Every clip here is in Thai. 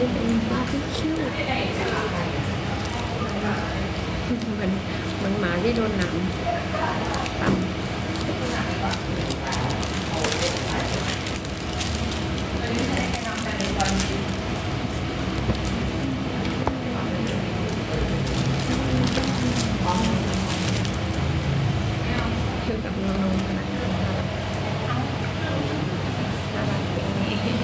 นี้เป็นบาร์บีคิวเหมือนเหมือนหมาที่โดนหนังตำคือกับนมๆขนาดนั้นน่ารักจริง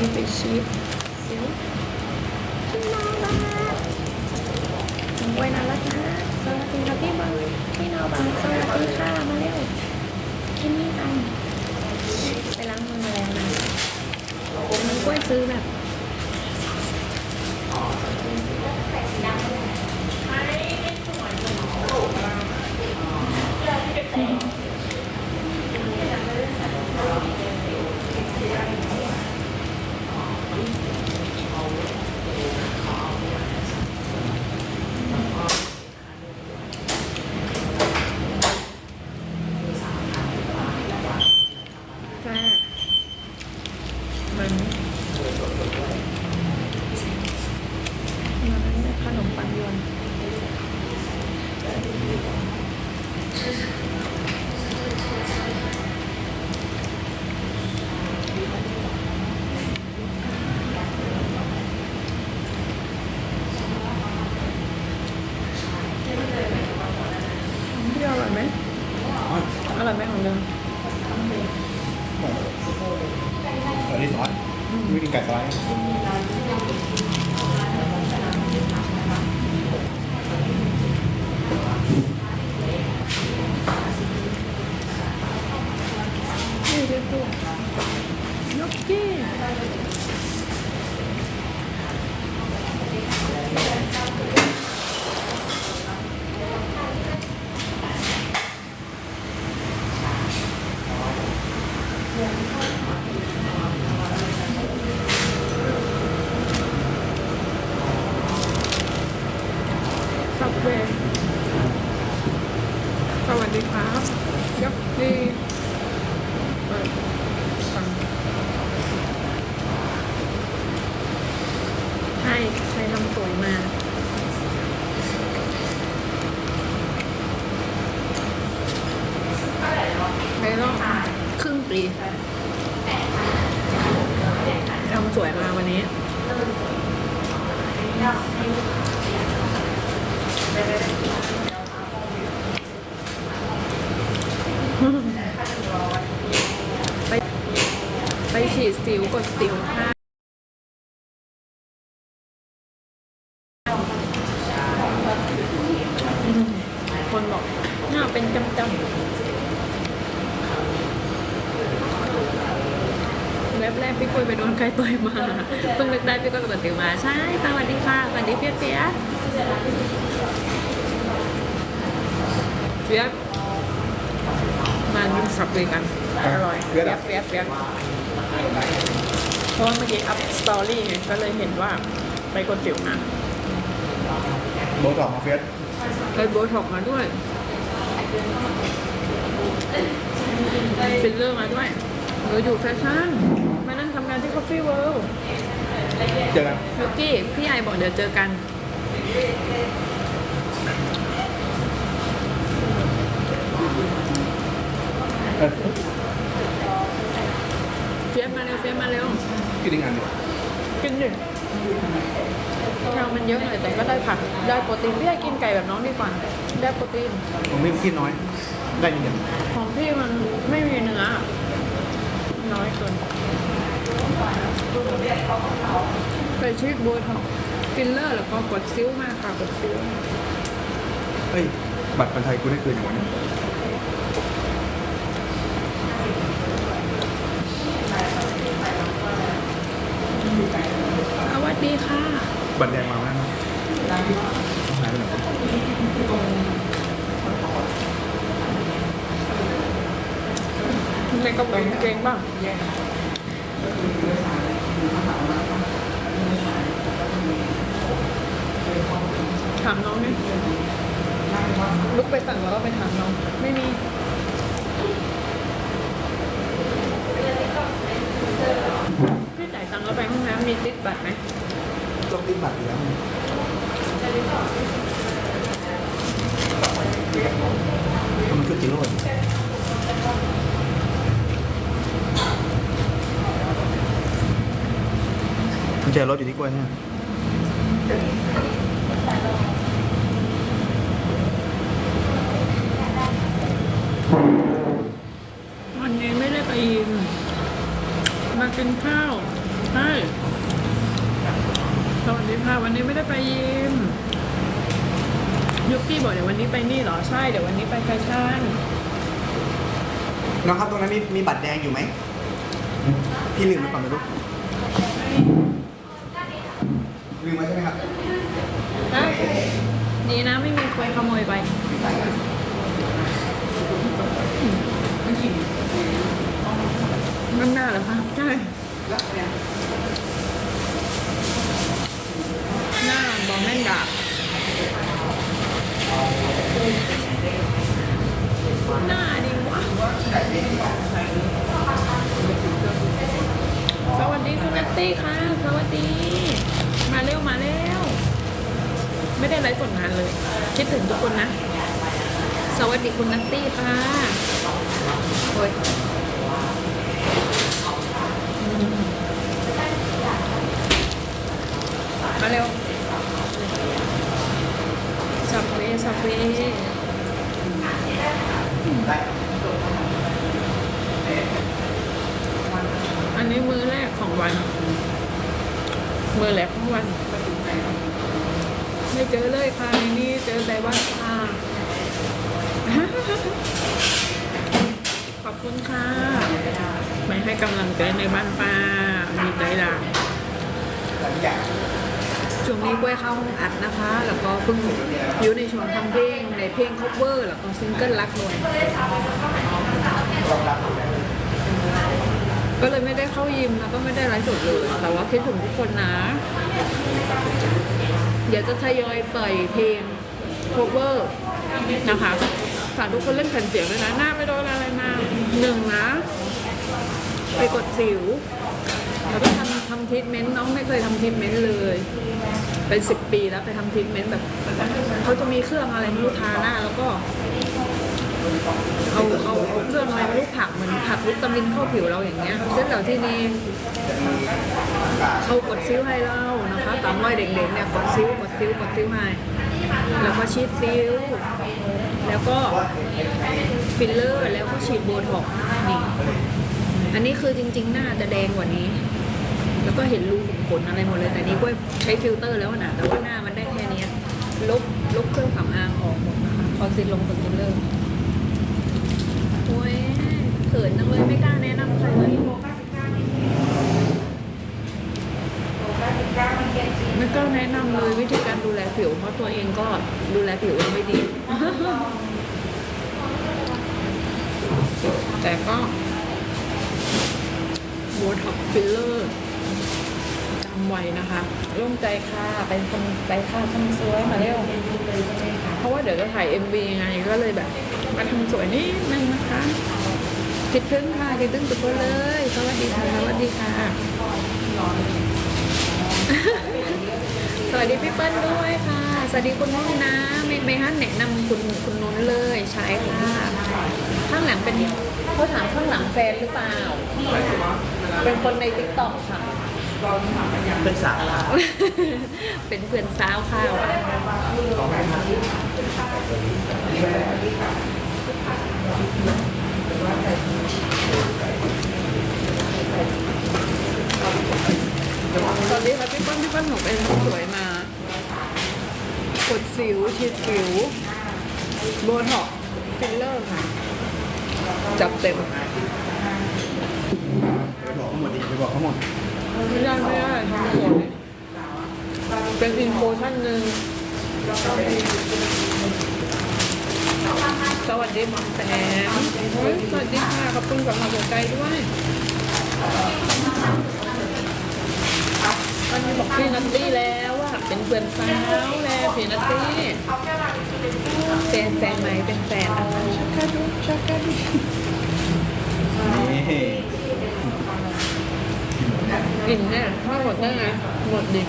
นี่เป็นชีสเซียวพี่น้องรักน้องกล้วยน่ารักนะสวัสดีค่ะพี่บอลพี่น้องบังสวัสดีค่ะ มาเร็วกินนี่กันไปล้างมือมาแล้วนะน้องกล้วย ซื้อแบบ แซ่บมันมันขนมปังยวนของพี่อร่อยไหม อร่อยไหมของเดิมเออนี่ซอสไม่กินไก่สไลด์ นี่เรียกตัวนกกี้สับเวย์สวัสดีครับ ยกดีเปิดฟังใช่ใครทำสวยมา ในรอบครึ่งปีทำสวยมาวันนี้ ไปไป สิวกดสิวค่ะคนบอกหน้าเป็นจำจำเว็บแรกพี่ปุ้ยไปโดนใครต่อยมา เพิ่งนึกได้พี่ก็กดติวมา ใช่สวัสดีค่ะสวัสดีเปียเปียเปียมากินสับเลยกัน อร่อยเปียเปียเปีย เพราะว่าเมื่อกี้อัพสตอรี่ไงก็เลยเห็นว่าไปกดติวมาโบต่อกมาเฟสไปโบท็อกซ์มาด้วยฟิลเลอร์มาด้วยหนูอยู่แฟชั่นมานั่งทำงานที่ Coffee World เจอกันยูกี้ พี่ไอบอกเดี๋ยวเจอกัน เออ เฟียสมาเร็วเฟียสมาเร็ว กินอีกอันหนึ่งกินดิข้าวมันเยอะหน่อยแต่ก็ได้ผักได้โปรตีนพี่ไอกินไก่แบบน้องดีกว่าได้โปรตีนผมไม่กินน้อย ได้นิดเดียวของพี่มันไม่มีเนื้อน้อยเกินไปชีดโบท็อกซ์ฟิลเลอร์แล้วก็กดซิ้วมากค่ะกดซิ้วเฮ้ย บัตรคนไทยกูได้คืนอย่างวันนี้ ดีค่ะ บัตรแดงมาไหมต้องหายไปไหนในกระเป๋าเก่งบ้างถามน้องนี่ลุกไปสั่งแล้วก็ไปถามน้อง ไม่มีพี่จ่ายตังค์แล้วไปห้องน้ำมีติดบัตรไหม ต้องติดบัตรอยู่แล้วมันคือจิโร่กุญแจรถอยู่ที่กล้วยเนี่ย วันนี้ไม่ได้ไปยิมมากินข้าวใช่ส วัสดีค่ะวันนี้ไม่ได้ไปยิมยุกกี้บอกเดี๋ยววันนี้ไปนี่เหรอใช่เดี๋ยววันนี้ไปแฟชั่นน้องครับตรงนั้นมีมีบัตรแดงอยู่ไหม พี่ลืมไปก่อนนะลูกลืมไว้ใช่ไหมครับได้ดีนะไม่มีคนขโมยไป นั่นหน้าเหรอคะใช่หน้าบอมแม่นดาบหน้าดีวะสวัสดีคุณนัตตี้ค่ะ สวัสดี มาเร็วมาเร็ว ไม่ได้ไลฟ์สดนานเลย คิดถึงทุกคนนะ สวัสดีคุณนัตตี้ค่ะโอ้ย มาเร็วสับเวสับเวอันนี้มือแรกของวัน เมื่อแรกของวันไม่เจอเลยค่ะในนี่เจอแต่ว่าค่ะขอบคุณค่ะไม่ให้กำลังใจในบ้านป้ามีใจด่างช่วงนี้กล้วยเข้าห้องอัดนะคะ แล้วก็เพิ่งอยู่ในช่วงทำเพลงในเพลง cover แล้วก็ซิงเกิลรักหน่วย ก็เลยไม่ได้เข้ายิมแล้วก็ไม่ได้ไลฟ์สดเลย แต่ว่าคิดถึงทุกคนนะ เดี๋ยวจะทยอยปล่อยเพลง cover นะคะฝากทุกคนเล่นแผ่นเสียงด้วยนะหน้าไม่โดนอะไรมาหนึ่งนะ ไปกดสิว แล้วก็ทำทำทรีทเมนต์น้องไม่เคยทำทรีทเมนต์เลย เป็นสิบปีแล้วไปทำทรีทเมนต์แบบเขาจะมีเครื่องอะไรไม่รู้ทาหน้าแล้วก็ เอาเอาเครื่องอะไรไม่รู้ผักเหมือนผักวิตามินเข้าผิวเราอย่างเงี้ยเสร็จแล้วที่นี่เขากดซิ้วให้เรานะคะตามรอยเด็กๆเนี่ยกดซิ้วกดซิ้วกดซิ้วให้แล้วก็ฉีดซิ้ว แล้วก็ฟิลเลอร์ แล้วก็ฉีดโบท็อกนี่อันนี้คือจริงๆหน้าจะแดงกว่านี้ แล้วก็เห็นรูขุมขนอะไรหมดเลย แต่นี้ก็ใช้ฟิลเตอร์แล้วนะแต่ว่าหน้ามันได้แค่นี้ลบลบเครื่องสำอางออกหมดคอนซีลลงคอนซีลเลอร์ ยเขินจังเลยไม่กล้าแนะนำใครเลยไม่กล้าแนะนำเลยวิธีการดูแลผิว เพราะตัวเองก็ดูแลผิวยังไม่ดี แต่ก็โบท็อกฟิลเลอร์จำไว้นะคะร่วมใจค่ะไปคนไปค่ะทำสวยมาเร็ว เพราะว่าเดี๋ยวจะถ่าย MV ไงก็เลยแบบ มาทำสวยนิดนึงนะคะคิดถึงค่ะคิดถึงทุกคนเลยสวัสดีค่ะสวัสดีค่ะ สวัสดีพี่เปิ้ลด้วยค่ะ สวัสดีคุณนุ่นนะไม่ไม่ฮันแนะนำคุณคุณนุ่นเลยใช่ค่ะ ข้างหลังเป็นเขาถามข้างหลังแฟนหรือเปล่า เป็นคนในติ๊กต็อกค่ะ เป็นสาวเป็นเพื่อนสาวค่ะสวัสดีค่ะพี่เปั้นพี่เปั้นหนูเป็นคนสวยมากดสิวฉีดสิวโบท็อกซ์ฟิลเลอร์ค่ะ จับเต็มไปบอกเขาหมดดิไปบอกเขาหมด ไม่ได้ไม่ได้ทำสวยเป็นอินโฟชั่นหนึ่งสวัสดีหมอแปมสวัสดีค่ะขอบคุณสำหรับหัวใจด้วยตอนนี้บอกพี่นัตตี้แล้วว่าเป็นเพื่อนสาวแล้วพี่นัตตี้แฟนแฟนไหมเป็นแฟนนะคะชักกะดูชักกะดูนี่ กินแน่ไม่หมดได้ไงหมดดิ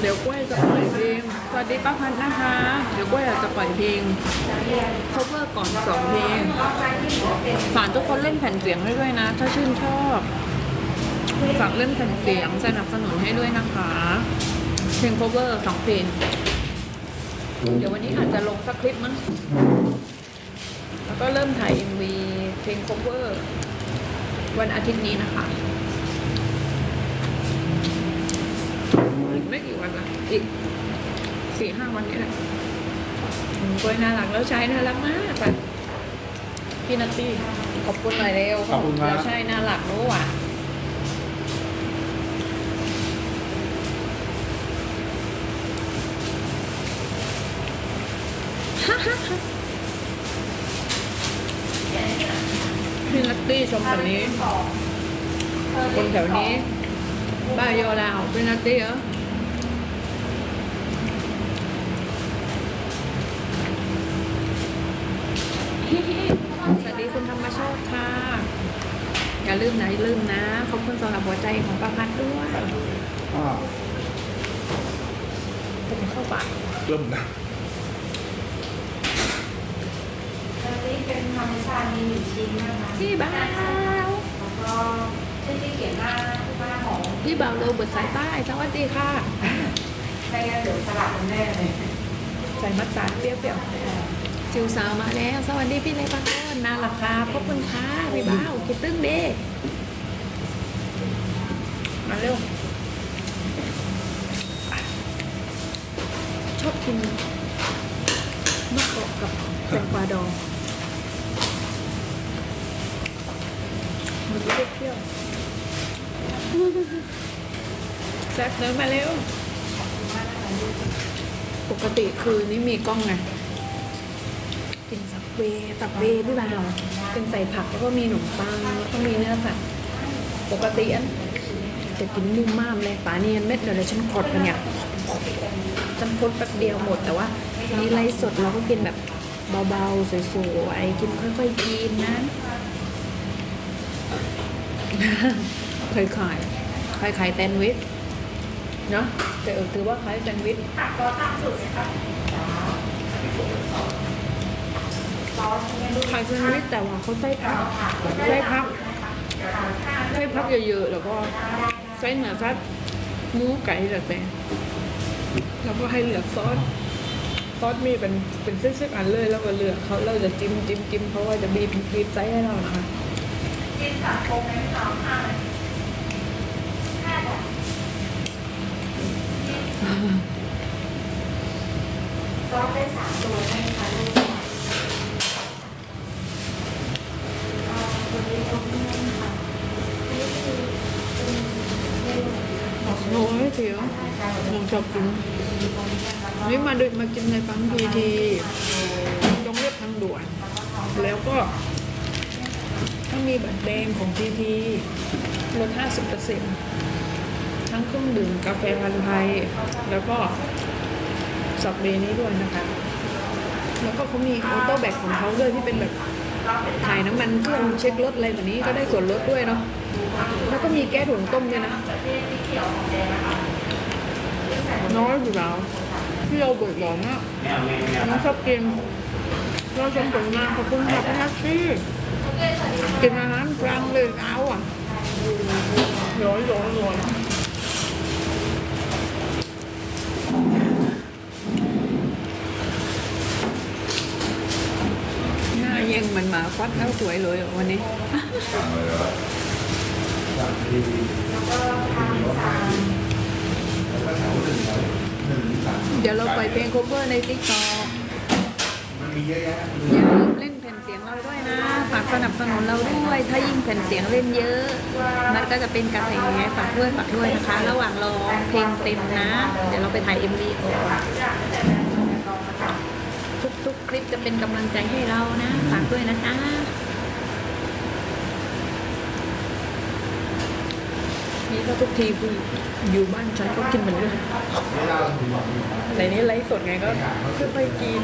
เดี๋ยวกล้วยจะปล่อยเพลงสวัสดีป้าพันธ์นะคะ เดี๋ยวกล้วยจะปล่อยเพลง cover ก่อนสองเพลงฝากทุกคนเล่นแผ่นเสียงให้ด้วยนะ ถ้าชื่นชอบฝากเล่นแผ่นเสียงสนับสนุนให้ด้วยนะคะ เพลง cover สองเพลง เดี๋ยววันนี้อาจจะลงสักคลิปมั้ง แล้วก็เริ่มถ่าย MV เพลง cover วันอาทิตย์นี้นะคะอีกไม่กี่วันละอีกสี่ห้าวันนี้แหละอืมกล้วยน่ารักแล้วใช้น่ารักมากแบบพี่นัตตี้ขอบคุณหน่อยเร็วขอบคุณครับแล้วใช่น่ารักรู้ว่ะพี่นัตตี้ ชมแบบนี้ คนแถวนี้บ้านโยลาวเป็นนาตีเหรอฮิฮิสวัสดีคุณธรรมโชคค่ะ อย่าลืมนะอย่าลืมนะ ขอบคุณสำหรับหัวใจของป้าพัดด้วยอ่าผมเข้าปากเริ่มนะ ตัวนี้เป็นทำซามีหนึ่งชิ้นนะคะพี่บ่าวแล้วก็ชื่อที่เขียนหน้าหน้าของพี่บ่าวโรเบิร์ตสายใต้สวัสดีค่ะใครงั้นเดี๋ยวสลับกันแน่เลยใส่มัสตาร์ดเปรี้ยวๆซิวสาวมาแล้ว สวัสดีพี่ในบ้านน่ารักค่ะขอบคุณค่ะพี่บ่าวคิดตึ้งเด้มาเร็วชอบกินมะกอกกับแตงกวาดอง มันเปรี้ยวแซ่บเนื้อมาเร็ว ปกติคือนี่มีกล้องไง กินสับเวย์สับเวย์พี่บ่าวเป็นใส่ผักแล้วก็มีขนมปังแล้วก็มีเนื้อสัตว์ปกติอันจะกินนุ่มมากเลยป่านี่เม็ดเดียวเลยฉันกดไปเนี่ยฉันกดแป๊บเดียวหมดแต่ว่ามีไลฟ์สดเราก็กินแบบเบาๆสวยๆกินค่อยๆกินนะ เคยขายเคยขายแซนด์วิชเนาะแต่เออถือว่าขายแซนด์วิชตักก็ตั้งสุดเลยค่ะขายแซนด์วิชแต่ว่าเขาใส่ผักใส่ผักใส่ผักเยอะๆแล้วก็ใส่เนื้อสัตว์หมูไก่แบบนี้แล้วก็ให้เหลือซอสซอสมีเป็นเป็นเส้นๆอันเลยแล้วก็เลือกเขาเราจะจิ้มจิ้มจิ้มเพราะว่าจะบีบบีบไส้ให้เรานะคะ กินสับโคงไม่สองค่ะห้าบาทซอสได้สามตัวใช่ไหมคะลูกอ่าตัวนี้ตัวนี้ค่ะนี่คือเป็นเมนูโอ้ยเสียวหนูชอบกินนี่มาดึกมากินในปั๊มพีทีต้องเรียบทางด่วน แล้วก็ ถ้ามีบัตรแดงของพีทีลด 50%ทั้งเครื่องดื่มกาแฟพันธุ์ไทย แล้วก็สับเบนี้ด้วยนะคะ แล้วก็เขามีออโต้แบกของเขาด้วยที่เป็นแบบถ่ายน้ำมันเครื่องเช็ครถอะไรแบบนี้ก็ได้ส่วนลดด้วยเนาะแล้วก็มีแก้ถุงต้มด้วยนะน้อยอยู่แล้วที่เราเบิดหลอนมากน้องชอบกินเราชมผลงานขอบคุณค่ะพี่นัทซี่ กินอาหารกลางเลยเอาอะร้อยร้อยร้อยหน้าเยังมันมาฟัดแล้วสวยเลยวันนี้เดี๋ยวเราปล่อยเพลง cover ใน TikTok มันมีเยอะแยะอย่าลืมเล่นแผ่นเสียงเราด้วยนะ ฝากสนับสนุนเราด้วย ถ้ายิ่งแผ่นเสียงเล่นเยอะ มันก็จะเป็นกระแสฝากด้วยฝากด้วยนะคะ ระหว่างรอเพลงเต็มนะ เดี๋ยวเราไปถ่าย MV ก่อนทุกๆคลิปจะเป็นกำลังใจให้เรานะฝากด้วยนะจ๊ะนี่ก็ทุกทีคืออยู่บ้านฉันก็กินเหมือนเดิมไม่ได้แต่นี้ไลฟ์สดไงก็คือไปกิน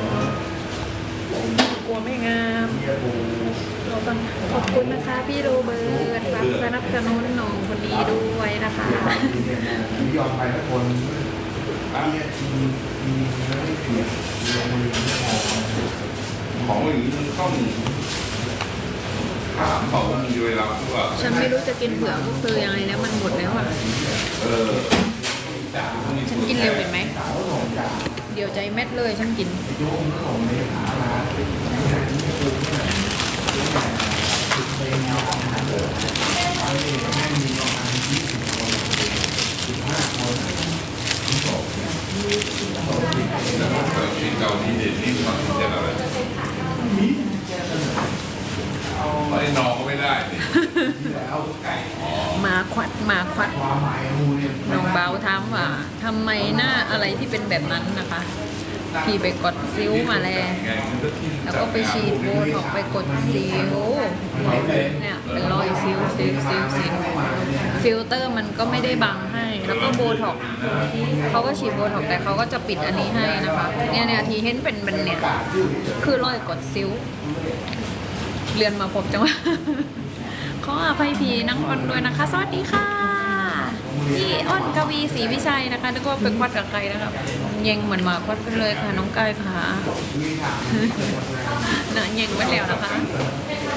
กลัวไม่งาม เราต้องขอบคุณนะคะ พี่โรเบิร์ตครับสนับสนุนหน้องคนนี้ด้วยนะคะยอมไปทุกคนเนี่ยมีมีแล้วไม่เปลี่ยนลงมือไม่พอของอย่างนี้มันต้องถามเขาว่ามีเวลาหรือเปล่าฉันไม่รู้จะกินเผื่อพวกเธอยังไงแล้วมันหมดแล้วอะเออฉันกินเร็วเห็นไหมเดี๋ยวใจเม็ดเลยฉันกิน โยมก็ส่งเลขามาเป็นแนวของทางเดินตอนนี้แม่มีประมาณยี่สิบคนสิบห้าคนที่ส่งเนี่ยส่งที่ แต่ที่เกาหลีเด่นนี่มันจะอะไรไอ้นอก็ไม่ได้ดิ ที่แล้วไก่ หมาควัดหมาควัด ความหมายของงูเนี่ย น้องเบาถามว่าทำไมหน้าอะไรที่เป็นแบบนั้นนะคะ พี่ ไปกดซิ้วมาแล้วก็ที่แล้วก็ไปฉีดโบท็อกไปกดซิ้วเนี่ยเป็นรอยซิ้วซิ้วซิ้วซิ้วฟิลเตอร์มันก็ไม่ได้บังให้ แล้วก็โบท็อกเขาก็ฉีดโบท็อกแต่เขาก็จะปิดอันนี้ให้นะคะเนี่ยเนี่ยทีเห็นเป็นเป็นเนี่ยคือรอยกดซิ้วเรียนมาพบจังหวะขออภัยพีนังอ้อนด้วยนะคะ สวัสดีค่ะ พี่อ้อนกวีศรีวิชัยนะคะนึกว่าเป็นควัดกับใครนะครับเยงเหมือนหมาควัดกันเลยค่ะน้องกายค่ะมีถามนะเยงไว้แล้วนะคะ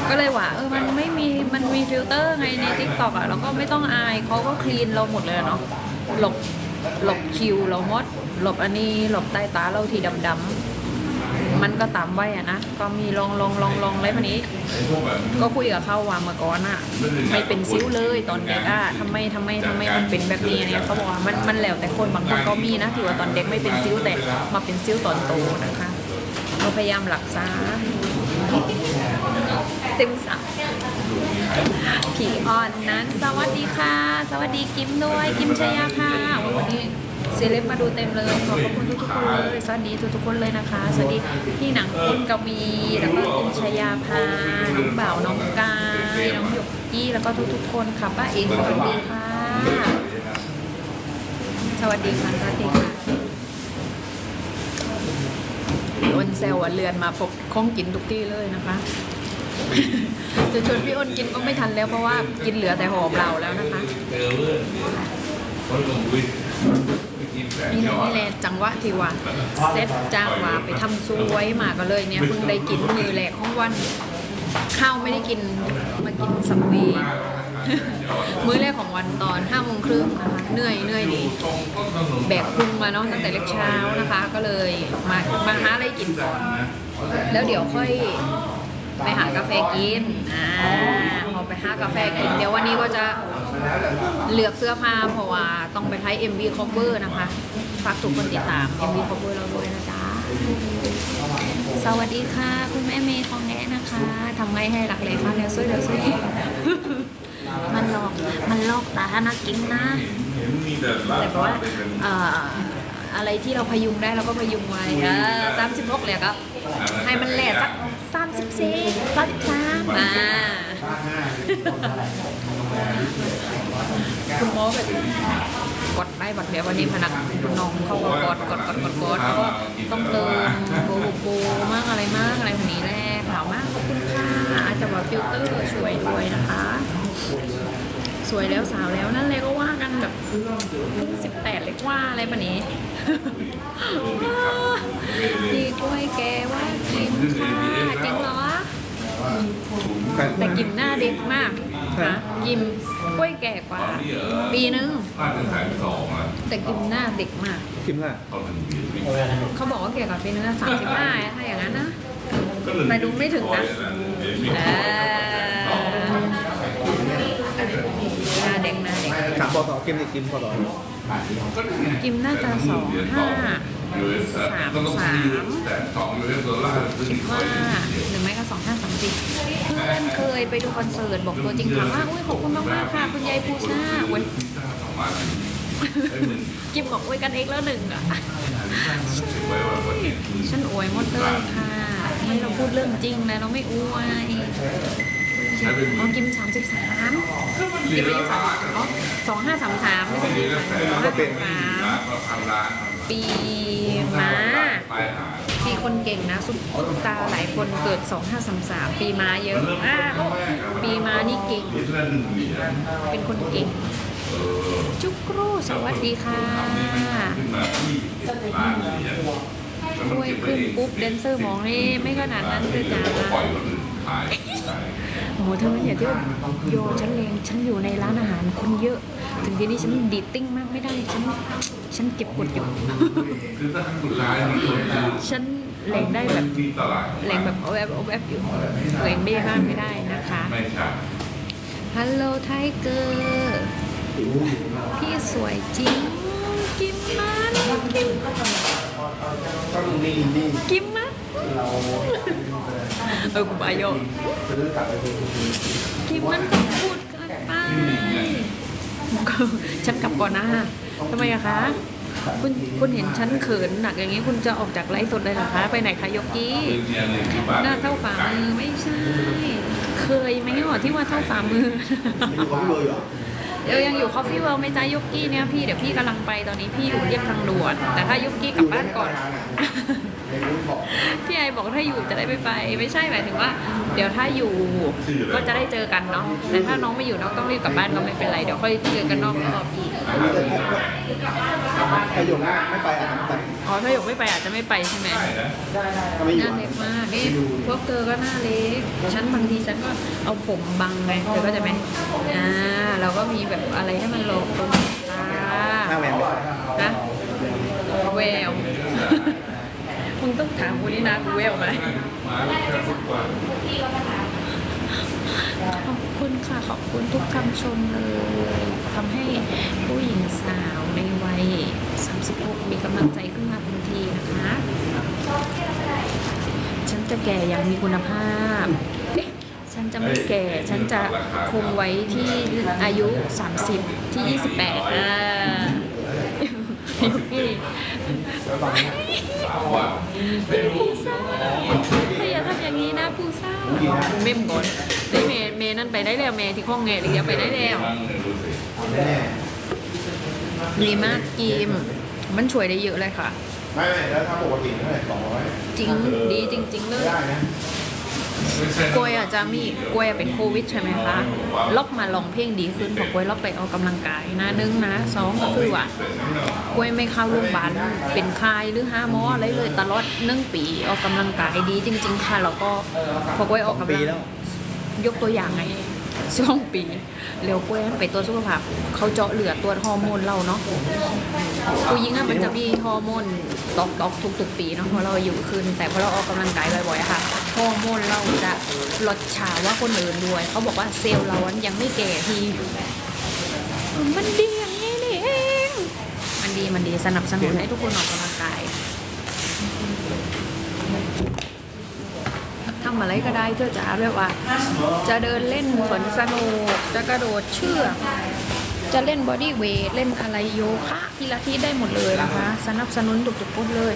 ก็เลยว่าเออมันไม่มีมันมีฟิลเตอร์ไงในทิกตอกอะเราก็ไม่ต้องอายเขาก็คลีนเราหมดเลยเนาะหลบหลบคิวเราหมดหลบอันนี้หลบใต้ตาเราทีดำๆ มันก็ตามไว้อะนะ ก็มีลองลองลองลองอะไรพันนี้ ก็คุยกับเขาว่าเมื่อก่อนอะไม่เป็นซิ้วเลยตอนเด็กอะทำไมทำไมทำไมมันเป็นแบบนี้เนี่ยเขาบอกว่ามันมันแล้วแต่คนบางคนก็มีนะที่ว่าตอนเด็กไม่เป็นซิ้วแต่มาเป็นซิ้วตอนโตนะคะเราพยายามรักษาเต็มสักผีอ่อนนั้น สวัสดีค่ะ สวัสดีกิมด้วย กิมชยาค่ะวันนี้ เซเลบมาดูเต็มเลย ขอบพระคุณทุกๆคนเลย สวัสดีทุกๆคนเลยนะคะ สวัสดีพี่หนังคุณกวีแล้วก็กิมชยาพาน้องบ่าว น้องกาย น้องหยกกี้ แล้วก็ทุกๆคนค่ะ ป้าเอกสวัสดีค่ะ สวัสดีค่ะสวัสดีค่ะพี่อ้นแซวอะเรือนมาพบคงกินทุกที่เลยนะคะจะชวนพี่อ้นกินก็ไม่ทันแล้วเพราะว่ากินเหลือแต่หอมเราแล้วนะคะ เจอเพื่อนคนลงวิทย์ไปกินแสงนี่แหยละนี่แหละจังหวะที่ว่าเซตจ้างว่าไปทำซวยมาก็เลยเนี่ยเพิ่งได้กินมือแหลกของวัน ข้าวไม่ได้กินมากินสัมวีมื้อแรกของวันตอนห้าโมงครึ่งนะคะเหนื่อยเหนื่อยดีแบกพุงมาเนาะตั้งแต่เล็กเช้านะคะ ก็เลยมามาหาอะไรกินก่อน แล้วเดี๋ยวค่อย ไปหากาแฟกินอ่าพอไปหากาแฟกิน เดี๋ยววันนี้ก็จะเลือกเสื้อผ้าเพราะว่าต้องไปใช้ MV cover นะคะฝากทุกคนติดตาม MV cover เราด้วยนะจ๊ะสวัสดีค่ะ คุณแม่เมย์ทองแนะนะคะทำไงให้หลักเลยคะแล้วช่วยเดี๋ยวช่วยมันหลอกมันลอกตานะกินนะแต่ลาแต่ดว่าอะไรที่เราพยุงได้เราก็พยุงไว้สามสิบหกเลยครับให้มันแหลกสัก สามสิบสี่สามสิบสามอ่าคุณหมอแบบกดได้บัดเดียววันนี้พนักน้องเขาก็กดกดกดกดกดเขาก็ต้องเติมโบโบมากอะไรมากอะไรแบบนี้แหละขาวมากขอบคุณค่ะอาจจะแบบฟิลเตอร์สวยด้วยนะคะ สวยแล้วสาวแล้วนั่นเลยก็ว่ากันแบบสิบแปดเล็กว่าอะไรแบบนี้ ดีกล้วยแกว่ากิมค่ะจริงเหรอ แต่กิมหน้าเด็กมากนะกิมกล้วยแก่กว่า ปีนึงบ้านเป็นแสนสองอะแต่กิมหน้าเด็กมากคิมค่ะเขาถึงเบียดวิ่งเขาบอกว่าแก่กว่าปีนึงสามสิบห้าถ้าอย่างนั้นนะก็เลยแต่ดูไม่ถึงนะเดี๋ยวมีเออหน้าเด็กหน้าเด็กถามปอต่อคิมนี่คิมปอต่อ กิมน่าจะสองห้าสามต้องซื้อแต่สองยูเอสดอลลาร์คิดว่าหรือไม่ก็สองห้าสามสี่เพื่อนเคยไปดูคอนเสิร์ตบอกตัวจริงถามว่าอุ้ยขอบคุณมากมากค่ะ คุณยายภูชาเว้ยพิซซ่าสองมาไอ้หมื่นกิมบอกอวยกันเองแล้วหนึ่งอะฉันอวยมดเลยค่ะให้เราพูดเรื่องจริงนะเราไม่อวย ใช้เป็นหอ๋มื่อนกิมสามสิบสามปีละล้านอ๋อสองห้าสามสามไม่ใช่ปีปีละสแสองนห้าสามสามล้านพันล้านปีม้า ไปหาปีคนเก่งนะซุปซุปตาหลายคนเกิด 2533 ปีม้าเยอะอ่าปีม้านี่เก่งเหรียญละหนึ่งเหรียญเป็นคนเก่งเออจุกรูสวัสดีค่ะขึ้นมาที่ล้านเหรียญช่วยขึ้นปุ๊บแดนเซอร์มองนี่ไม่ขนาดนั้นเลยจ้าปล่อยคนอื่นขายขาย โอ้โหเธออย่าเที่ยวโยฉันเลงฉันอยู่ในร้านอาหารคนเยอะ ถึงที่นี่ฉันดีดติ้งมากไม่ได้ ฉันฉันเก็บกดอยู่คือถ้าครั้งสุดท้ายนี่คือฉันเลงได้แบบที่ตลาดเลงแบบเอาแอบเอาแอบอยู่เลงไม่บ้างไม่ได้นะคะไม่ใช่ฮัลโหลไทเกอร์พี่สวยจริงกิมมันกิมต้องนี่นี่กิมมัน เราเออกูบายโยซื้อกลับไปดูกิมมันก็พูดเกินไปฉันกลับก่อนนะทำไมอะคะคุณคุณเห็นฉันเขินหนักอย่างนี้คุณจะออกจากไลฟ์สดเลยเหรอคะ ไปไหนคะยกกี้คือเนี่ยหนึ่งที่บาทหน้าเท่าฝ่ามือไม่ใช่ เคยไหมหรอที่ว่าเท่าฝ่ามือดูเขาเลยเหรอเดี๋ยวยังอยู่คอฟฟี่เวิลด์ไหม่จ้ายกกี้เนี่ยพี่เดี๋ยวพี่กำลังไปตอนนี้พี่อยู่เรียบทางด่วน แต่ถ้ายกกี้กลับบ้านก่อนในรูปบอก พี่ไอบอกถ้าอยู่จะได้ไม่ไป ไม่ใช่หมายถึงว่า เดี๋ยวถ้าอยู่ก็จะได้เจอกันเนาะแต่ถ้าน้องไม่อยู่น้องต้องรีบกลับบ้านก็ไม่เป็นไรเดี๋ยวค่อยเจอกันนอกรอบอีกมีแต่พวกประโยคนั้นไม่ไปอ่านแต่อ๋อถ้าหยกไม่ไปอาจจะไม่ไปใช่ไหมใช่นะถ้าไม่อหยู่น้าเล็กมากนี่พวกเธอก็หน้าเล็กฉันบางทีฉันก็เอาผมบังไงเธอก็จะไหมอ่าเราก็มีแบบอะไรให้มันหลบตรงตาหน้าแหวนไหม นะแวว มึ งต้องถามกูนี่นะกูแววไหมมาแค่ทุกวันขอบคุณค่ะ ขอบคุณทุกคำชมเลยทำให้ผู้หญิงสาวในวัย 36 มีกำลังใจขึ้นมาทันทีนะคะ ฉันจะแก่อย่างมีคุณภาพเอ๊ะฉันจะไม่แก่ ฉันจะคงไว้ที่อายุ 30 ที่ 28อ่า ยุกี้สามวันผู้เศร้าถ้าอย่าทำอย่างนี้นะผู้เศร้าเม่มก่อนได้เมย์เมย์นั่นไปได้แล้วเมย์ที่ข้องแงหรืออย่าไปได้แล้วนั่งเนี่ยดูสิแน่ดีมากกิมมันช่วยได้เยอะเลยค่ะ ไม่ไม่แล้วถ้าปกติเท่าไหร่สองร้อยจริงดีจริง ๆ เลย ได้นะ กล้วยอาจจะมีกล้วยเป็นโควิดใช่ไหมคะล็อกมาลองเพลงดีขึ้นเพอกล้วยล็อกไปออกกำลังกายนะหนึ่งนะสองก็คือว่ากล้วยไม่เข้าโรงพยาบาลเป็นคายหรือห้าหมออะไรเลยตลอดหนึ่งปีออกกำลังกายดีจริง ๆ ค่ะแล้วก็พอกล้วยออกกำลังปีแล้วยกตัวอย่างไง สองปีเร็วกล้วยมันไปตัวจสุขภาพ เขาเจาะเลือดตรวจฮอร์โมนเราเนาะผู้หญิงอะมันจะมีฮอร์โมนตอกตอกทุกๆปีเนาะเพราะเราอยู่คืนแต่พอเราออกกำลังกายบ่อยๆอะค่ะฮอร์โมนเราจะลดช้าว่าคนอื่นด้วย เขาบอกว่าเซลล์เราอะยังไม่แก่ทีมันดีอย่างนี้นี่เองมันดีมันดีสนับสนุนให้ทุกคนออกกำลังกาย ทำอะไรก็ได้เธอจ๋าแบบว่า จะเดินเล่นสวนสนุกจะกระโดดเชือกจะเล่นบอดี้เวทเล่นอะไรโยคะพิลาทิสได้หมดเลยนะคะ สนับสนุนทุกๆคนเลย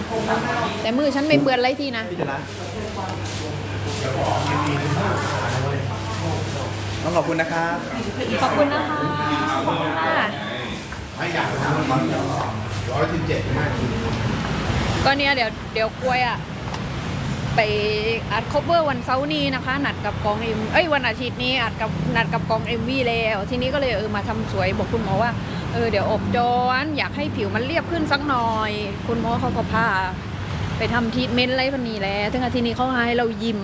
แต่มือฉันไม่เปื้อนไรทีนะพี่จะรักต้องขอบคุณนะครับขอบคุณนะคะขอบคุณค่ะไม่อยากทำตอนร้อยสิบเจ็ดห้าทีก็เนี่ยเดี๋ยวเดี๋ยวกล้วยอะ ไปอัดคเวอร์วันเสาร์นี้นะคะ นัดกับกองเอ็มเอ้ยวันอาทิตย์นี้อัดกับนัดกับกองเอ็มวีแล้วทีนี้ก็เลยเออมาทำสวยบอกคุณหมอว่าเออเดี๋ยวอบจอนอยากให้ผิวมันเรียบขึ้นสักหน่อย คุณหมอเขาก็พาไปทำทรีทเมนต์อะไรพันนี้แล้วทั้งอาทิตย์นี้เขาให้เรายิม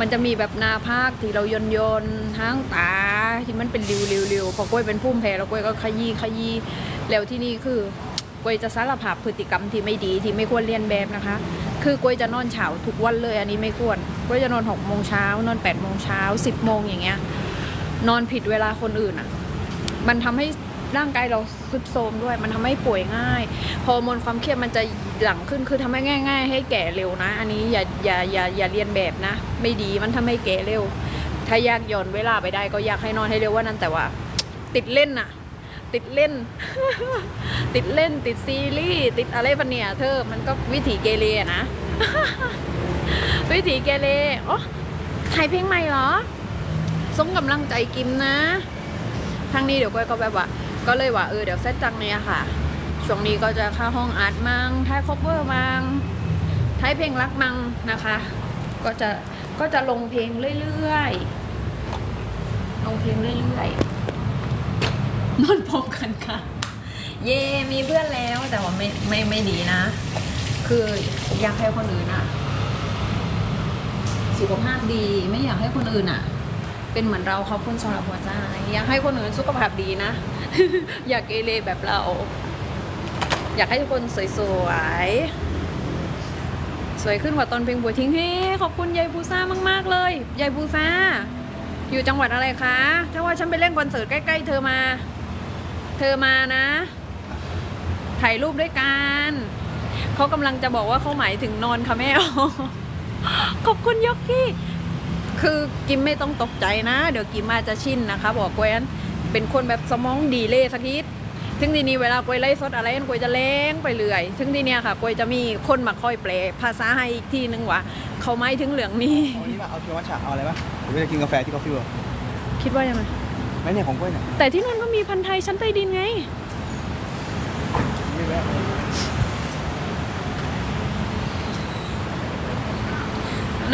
มันจะมีแบบนาภาคที่เรายนยนห้างตาที่มันเป็นริวๆๆพอกล้วยเป็นพุ่มแพ้แล้วกล้วยก็ขยี้ขยี้แล้วที่นี่คือ กวยจะสารภาพพฤติกรรมที่ไม่ดีที่ไม่ควรเรียนแบบนะคะ คือกวยจะนอนเช้าทุกวันเลยอันนี้ไม่ควรกวยจะนอนหกโมงเช้านอนแปดโมงเช้าสิบโมงอย่างเงี้ยนอนผิดเวลาคนอื่นอะ มันทำให้ร่างกายเราสุดโทมด้วย มันทำให้ป่วยง่ายฮอร์โมนความเครียดมันจะหลั่งขึ้นคือทำให้ง่าย ๆ ให้แก่เร็วนะ อันนี้อย่าอย่าอย่าอย่าเรียนแบบนะ ไม่ดีมันทำให้แก่เร็ว ถ้าอยากย่อนเวลาไปได้ก็อยากให้นอนให้เร็วว่านั้นแต่ว่า ติดเล่นน่ะ ติดเล่น ติดเล่นติดซีรีส์ติดอะไรปะเนี่ยเธอมันก็วิถีเกเรนะ วิถีเกเรอ๋อถ่ายเพลงใหม่เหรอส่งกำลังใจกิมนะทางนี้เดี๋ยวก้อยก็แบบว่า ก็เลยว่าเออเดี๋ยวเซตจังเนี่ยค่ะ ช่วงนี้ก็จะเข้าห้องอาร์ตมังท้ายคอเวอร์มังท้ายเพลงรักมังนะคะ ก็จะก็จะลงเพลงเรื่อยๆลงเพลงเรื่อยๆ นอนพร้อมกันค่ะ เย่มีเพื่อนแล้วแต่ว่าไม่ไม่ไม่ดีนะ คืออยากให้คนอื่นอะสุขภาพดีไม่อยากให้คนอื่นอะเป็นเหมือนเราเขาคุณสำหรับหัวใจอยากให้คนอื่นสุขภาพดีนะ อยากเกเรแบบเรา อยากให้ทุกคนสวยๆสวยขึ้นกว่าตอนเพลงบัวทิ้งเฮ้ขอบคุณยายบูซ่ามาก ๆ เลยยายบูซ่าอยู่จังหวัดอะไรคะ ถ้าว่าฉันไปเล่นคอนเสิร์ตใกล้ ๆ เธอมา เธอมานะ ถ่ายรูปด้วยกัน เขากำลังจะบอกว่าเขาหมายถึงนอนค่ะแม่ขอบคุณยกกี้ คือกิมไม่ต้องตกใจนะ เดี๋ยวกิมอาจจะชินนะคะ บอกกวยนเป็นคนแบบสมองดีเลยสักทีถึงทีนี้เวลากวยไล่สดอะไรกวยจะเล้งไปเรื่อย ถึงทีเนี้ยค่ะกวยจะมีคนมาคอยแปลภาษาให้อีกทีนึงว่าเขาไม่ถึงเหลืองนี้เอาอันนี้ป่ะเอาเคียวมัทฉะเอาอะไรป่ะหรือว่าจะกินกาแฟที่กาแฟอะคิดว่ายังไง ไม่เนี่ยของกล้วยเนี่ยแต่ที่นั่นก็มีพันธุ์ไทยชั้นใต้ดินไง ไม่แวะ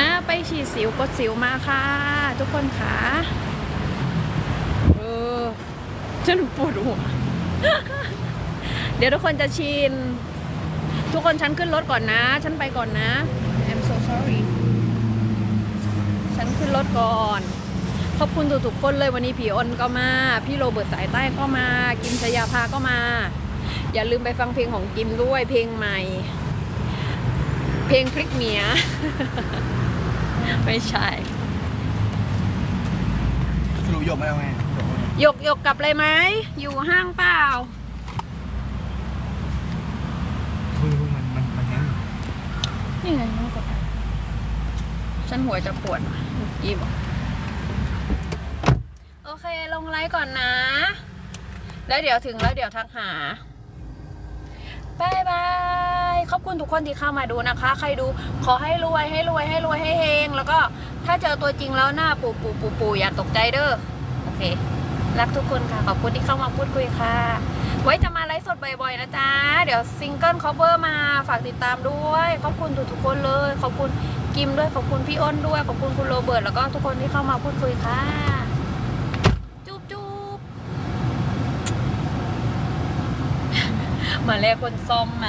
นะไปฉีดสิวกดสิวมาค่ะ ทุกคนค่ะ เออฉันปวดหัว เดี๋ยวทุกคนจะชิน ทุกคนฉันขึ้นรถก่อนนะ ฉันไปก่อนนะ I'm so sorry ฉันขึ้นรถก่อน ขอบคุณทุกๆคนเลยวันนี้พี่อ้นก็มา พี่โรเบิร์ตสายใต้ก็มา กิมชยาภาก็มา อย่าลืมไปฟังเพลงของกิมด้วยเพลงใหม่ เพลงพริกเมีย ไม่ใช่สรุปหยกมาแล้วไงหยกมาแล้วหยกหยกกลับเลยไหมอยู่ห้างเปล่าเฮ้ยมันมันมันแห้งนี่ไงน้องกดฉันหัวจะปวดว่ะเมื่อกี้บอกโอ เคลงไลฟ์ก่อนนะ แล้วเดี๋ยวถึงแล้วเดี๋ยวทักหาบายบาย ขอบคุณทุกคนที่เข้ามาดูนะคะ ใครดูขอให้รวยให้รวยให้รวยให้เฮง แล้วก็ถ้าเจอตัวจริงแล้วหน้าปูปูปูปูอย่าตกใจเด้อ โอเค รักทุกคนค่ะ ขอบคุณที่เข้ามาพูดคุยค่ะ ไว้จะมาไลฟ์สดบ่อยๆนะจ๊ะ เดี๋ยวซิงเกิลคอเวอร์มาฝากติดตามด้วย ขอบคุณทุกๆคนเลย ขอบคุณกิมด้วย ขอบคุณพี่อ้นด้วย ขอบคุณคุณโรเบิร์ต แล้วก็ทุกคนที่เข้ามาพูดคุยค่ะ จุ๊บจุ๊บ มาเรียกคนซ่อมมัน